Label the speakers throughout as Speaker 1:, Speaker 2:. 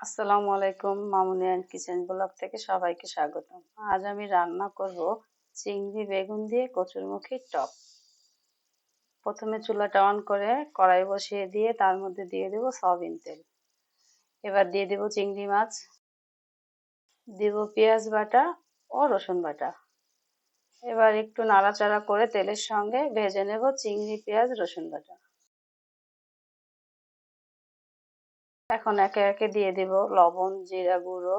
Speaker 1: আসসালামু আলাইকুম, মামুনি and kitchen blog থেকে সবাইকে স্বাগত আজ আমি রান্না করব চিংড়ি বেগুন দিয়ে কচুরমুখির টক। প্রথমে চুলাটা অন করে কড়াই বসিয়ে দিয়ে তার মধ্যে দিয়ে দেব সয়াবিন তেল। এবার দিয়ে দেব চিংড়ি মাছ, দেব পেঁয়াজ বাটা ও রসুন বাটা। এবার একটু নাড়াচাড়া করে তেলের সঙ্গে ভেজে নেব চিংড়ি পেঁয়াজ রসুন বাটা। এখন একে একে দিয়ে দিব লবণ, জিরা গুঁড়ো,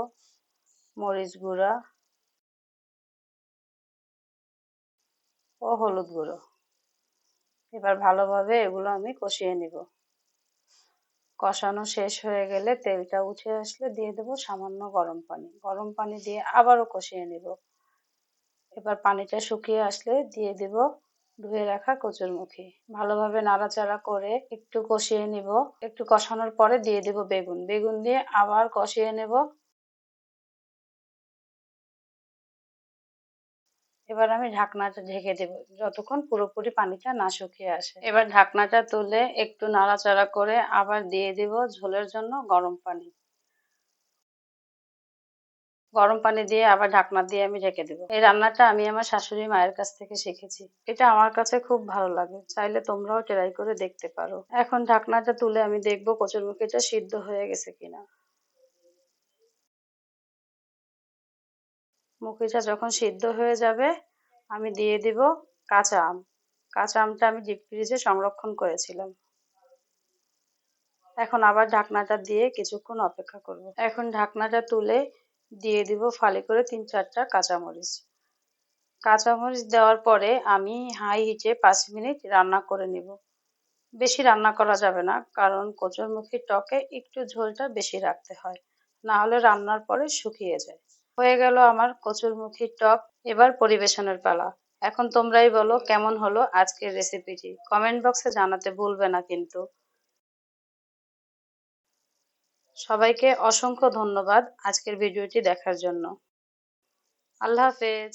Speaker 1: মরিচ গুঁড়া ও হলুদ গুঁড়ো। এবার ভালোভাবে এগুলো আমি কষিয়ে নিব। কষানো শেষ হয়ে গেলে তেলটা উঠে আসলে দিয়ে দেব সামান্য গরম পানি। গরম পানি দিয়ে আবারও কষিয়ে নিব। এবার পানিটা শুকিয়ে আসলে দিয়ে দিব ধুয়ে রাখা কচুরমুখী ভালোভাবে নাড়াচাড়া করে একটু কষিয়ে নিব। একটু কষানোর পরে দিয়ে দিব বেগুন। বেগুন দিয়ে আবার কষিয়ে নেব। এবার আমি ঢাকনাটা ঢেকে দেব যতক্ষণ পুরোপুরি পানিটা না শুকিয়ে আসে। এবার ঢাকনাটা তুলে একটু নাড়াচাড়া করে আবার দিয়ে দিব ঝোলের জন্য গরম পানি। গরম পানি দিয়ে আবার ঢাকনা দিয়ে আমি ঢেকে দেবো। এই রান্নাটা আমি আমার শাশুড়ি মায়ের কাছ থেকে শিখেছি। এটা আমার কাছে খুব ভালো লাগে। চাইলে তোমরাও ট্রাই করে দেখতে পারো। এখন ঢাকনাটা তুলে আমি দেখব কচুর কচুরমুখিটা সিদ্ধ হয়ে গেছে কিনা। মুখিটা যখন সিদ্ধ হয়ে যাবে, আমি দিয়ে দিব কাঁচা আম। কাঁচা আমটা আমি ডিপ ফ্রিজে সংরক্ষণ করেছিলাম। এখন আবার ঢাকনাটা দিয়ে কিছুক্ষণ অপেক্ষা করব। এখন ঢাকনাটা তুলে দিয়ে দিব ফালি করে তিন চারটা কাঁচামরিচ। কাঁচামরিচ দেওয়ার পরে আমি হাই হিটে পাঁচ মিনিট রান্না করে নিব। বেশি রান্না করা যাবে না, কারণ কচুরমুখির টকে একটু ঝোলটা বেশি রাখতে হয়, না হলে রান্নার পরে শুকিয়ে যায়। হয়ে গেল আমার কচুরমুখির টক, এবার পরিবেশনের পালা। এখন তোমরাই বলো কেমন হলো আজকের রেসিপিটি কমেন্ট বক্সে জানাতে ভুলবে না কিন্তু। সবাইকে অসংখ্য ধন্যবাদ আজকের ভিডিওটি দেখার জন্য। আল্লাহ হাফেজ।